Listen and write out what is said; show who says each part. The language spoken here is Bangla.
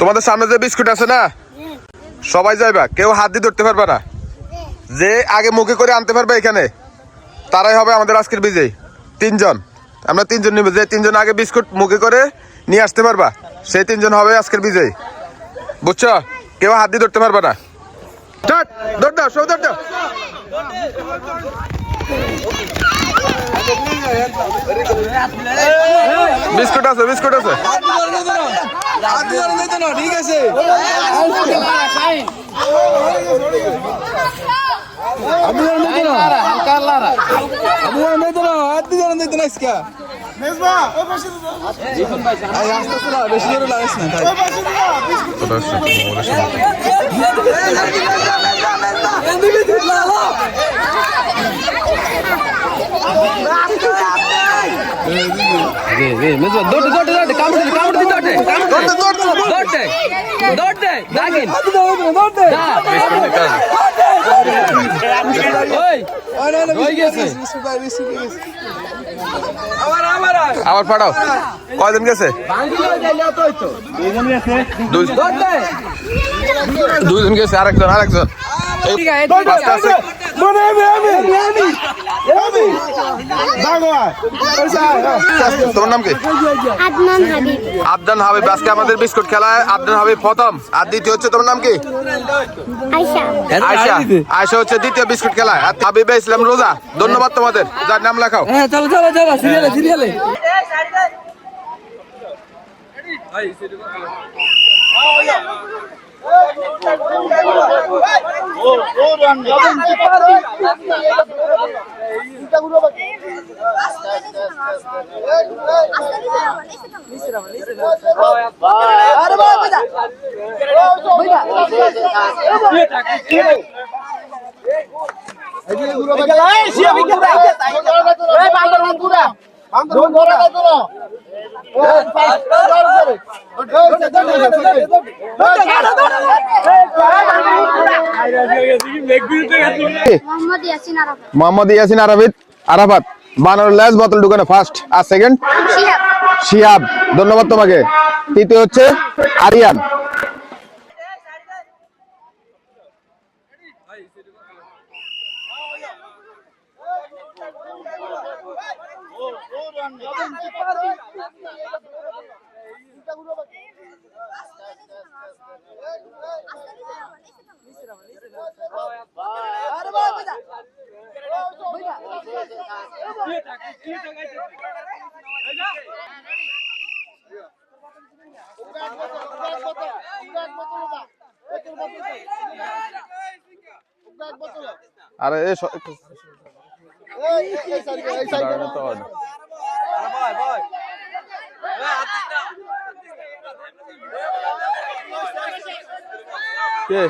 Speaker 1: তোমাদের সামনে যে বিস্কুট আছে না? সবাই যাইবা, কেউ হাত দিয়ে ধরতে পারবে না। যে আগে মুখে করে আনতে পারবে এখানে, তারাই হবে আমাদের আজকের বিজয়ী। তিনজন। আমরা তিনজন নিব, যে তিনজন আগে বিস্কুট মুখে করে নিয়ে আসতে পারবা, সেই তিনজন হবে আজকের বিজয়ী। বুঝছ? কেউ হাত দিয়ে ধরতে পারবে না। দৌড় দাও সব দাও। বিস্কুট আছে বিস্কুট আছে।
Speaker 2: ঠিক আছে আমি আর নেই তো না আমি வே வே மெதுவா தோட்டு தோட்டு தோட்டு
Speaker 3: காமெடி காமெடி தோட்டு தோட்டு தோட்டு தோட்டு தோட்டு நாகின் தோட்டு ஓய்
Speaker 2: ஓய் গেছে আমার আমার
Speaker 1: আবার পাঠাও কয়জন গেছে দুইজন গেছে আরেকজন আরেকজন এই পাঁচটা আছে তোমার নাম কি
Speaker 4: আদনান হাবিব
Speaker 1: আজকে আমাদের বিস্কুট খেলায় আবদান হাবিব প্রথম আর দ্বিতীয় হচ্ছে তোমার নাম কি
Speaker 4: আয়শা
Speaker 1: আয়শা আয়শা হচ্ছে দ্বিতীয় বিস্কুট খেলায় আর হাবিবে ইসলাম রোজা ধন্যবাদ তোমাদের যার নাম লেখাও
Speaker 3: হ্যাঁ চলো চলো চলো সিরিয়ালে সিরিয়ালে
Speaker 4: মোহাম্মদ ইয়াসিন আরাফাত।
Speaker 1: বানর ল্যাস বোতল ঢুকানো ফার্স্ট আর সেকেন্ড
Speaker 4: শিহাব
Speaker 1: ধন্যবাদ তোমাকে তৃতীয় হচ্ছে আরিয়ান আরে এ স- একটু- দাঁড়ানো তো কে?